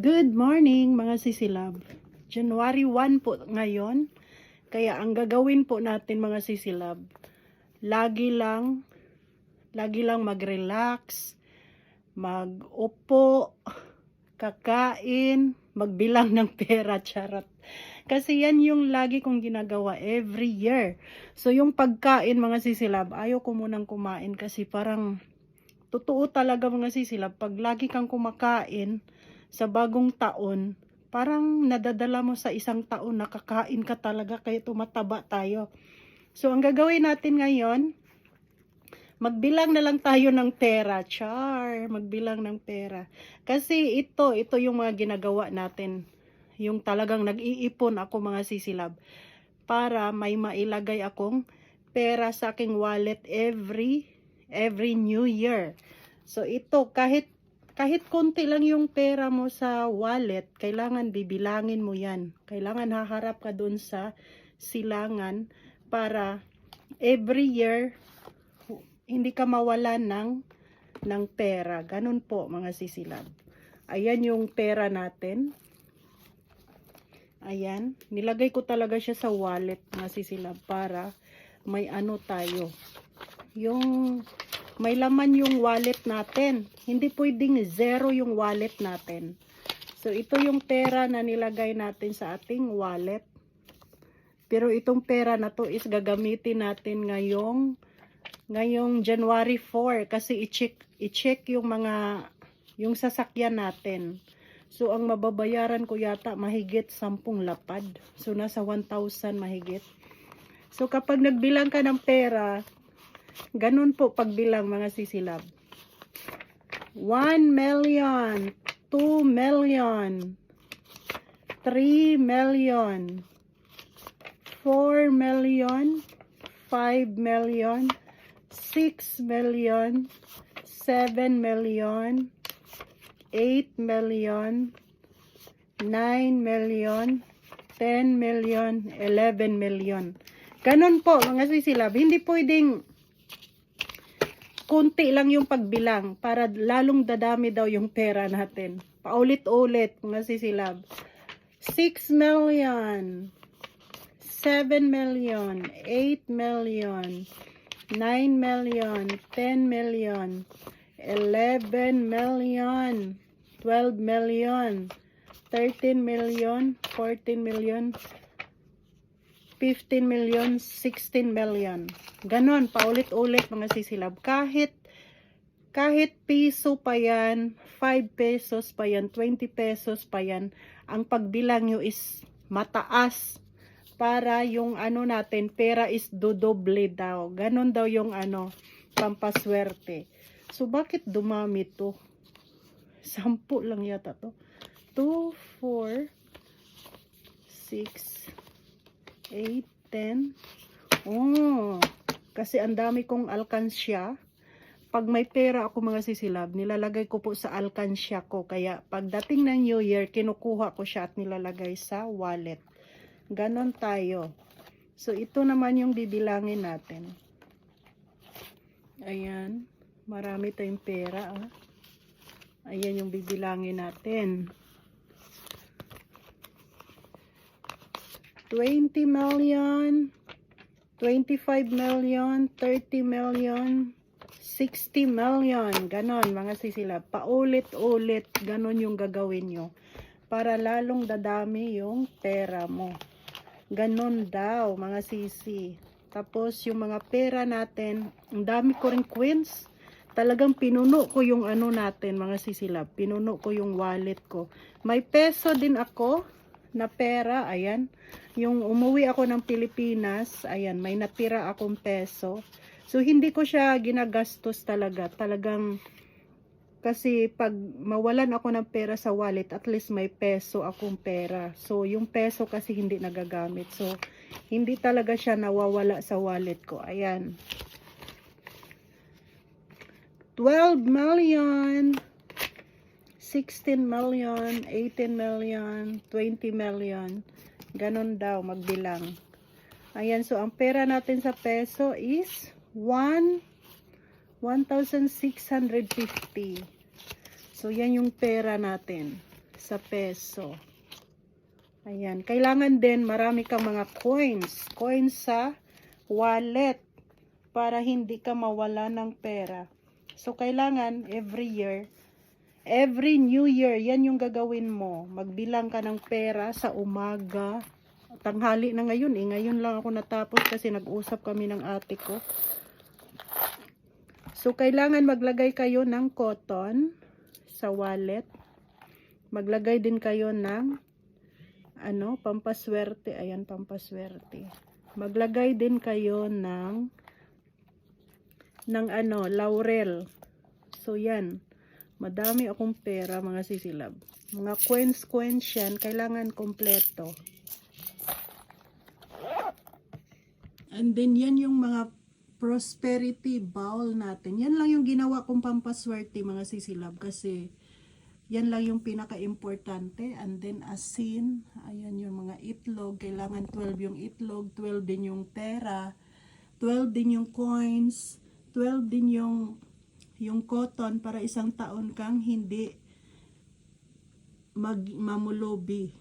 Good morning mga sisilab. January 1 po ngayon. Kaya ang gagawin po natin mga sisilab, lagi lang, lagi lang mag-relax, mag-upo, kakain, magbilang ng pera, charot. Kasi yan yung lagi kong ginagawa every year. So yung pagkain mga sisilab, ayaw ko munang kumain kasi parang totoo talaga mga sisilab, pag lagi kang kumakain sa bagong taon, parang nadadala mo sa isang taon, nakakain ka talaga, kaya tumataba tayo. So, ang gagawin natin ngayon, magbilang na lang tayo ng pera. Char, magbilang ng pera. Kasi ito, ito yung mga ginagawa natin. Yung talagang nag-iipon ako mga sisilab para may mailagay akong pera sa aking wallet every every new year. So ito kahit kahit konti lang yung pera mo sa wallet, kailangan bibilangin mo 'yan. Kailangan haharap ka doon sa silangan para every year hindi ka mawalan ng ng pera. Ganun po mga sisilab. Ayan yung pera natin. Ayan, nilagay ko talaga siya sa wallet mga sisilab para may ano tayo. Yung may laman yung wallet natin. Hindi pwedeng zero yung wallet natin. So, ito yung pera na nilagay natin sa ating wallet. Pero itong pera na to is gagamitin natin ngayong ngayong January 4 kasi i-check i-check yung mga yung sasakyan natin. So, ang mababayaran ko yata mahigit 10 lapad. So, nasa 1,000 mahigit. So, kapag nagbilang ka ng pera, ganun po pagbilang mga sisilab. 1 million, 2 million, 3 million, 4 million, 5 million, 6 million, 7 million, 8 million, 9 million, 10 million, 11 million. Ganon po, mga sisilab. Hindi pwedeng kunti lang yung pagbilang para lalong dadami daw yung pera natin. Paulit-ulit, mga sisilab. 6 million, 7 million, 8 million, 9 million, 10 million, 11 million, 12 million, 13 million, 14 million, 15 million, 16 million. Ganon, paulit-ulit mga sisilab. Kahit, kahit piso pa yan, 5 pesos pa yan, 20 pesos pa yan, ang pagbilang nyo is mataas para yung ano natin, pera is dodoble daw. Ganon daw yung ano, pampaswerte. So, bakit dumami to? Sampu lang yata to. 2, 4, 6, 8, 10. Oh, kasi ang dami kong alkansya. Pag may pera ako mga sisilab, nilalagay ko po sa alkansya ko. Kaya pagdating ng New Year, kinukuha ko siya at nilalagay sa wallet. Ganon tayo. So, ito naman yung bibilangin natin. Ayan. Marami tayong pera. Ah. Ayan yung bibilangin natin. 20 million, 25 million, 30 million, 60 million. Ganon, mga sisilab. Paulit-ulit, ganon yung gagawin nyo. Para lalong dadami yung pera mo. Ganon daw, mga sisi. Tapos, yung mga pera natin, ang dami ko rin coins. Talagang pinuno ko yung ano natin, mga sisilab. Pinuno ko yung wallet ko. May peso din ako na pera, ayan. Yung umuwi ako ng Pilipinas, ayan, may natira akong peso. So, hindi ko siya ginagastos talaga. Talagang, kasi pag mawalan ako ng pera sa wallet, at least may peso akong pera. So, yung peso kasi hindi nagagamit. So, hindi talaga siya nawawala sa wallet ko. Ayan. 12 million. 16 million, 18 million, 20 million. Ganon daw, magbilang. Ayan, so ang pera natin sa peso is 1, 1,650. So, yan yung pera natin. sa peso. Ayan. Kailangan din marami kang mga coins. Coins sa wallet para hindi ka mawala ng pera. So, kailangan every year, every new year, yan yung gagawin mo. Magbilang ka ng pera sa umaga. Tanghali na ngayon eh. Ngayon lang ako natapos kasi nag-usap kami ng ate ko. So, kailangan maglagay kayo ng cotton sa wallet. Maglagay din kayo ng ano, pampaswerte. Ayan, pampaswerte. Maglagay din kayo ng ng ano, laurel. So, yan. Madami akong pera, mga sisilab. Mga coins-coins yan, kailangan kompleto. And then, yan yung mga prosperity bowl natin. Yan lang yung ginawa kong pampaswerte, mga sisilab. Kasi, yan lang yung pinaka-importante. And then, asin. Ayan yung mga itlog. Kailangan 12 yung itlog. 12 din yung pera. 12 din yung coins. 12 din yung yung cotton para isang taon kang hindi mag mamulubi.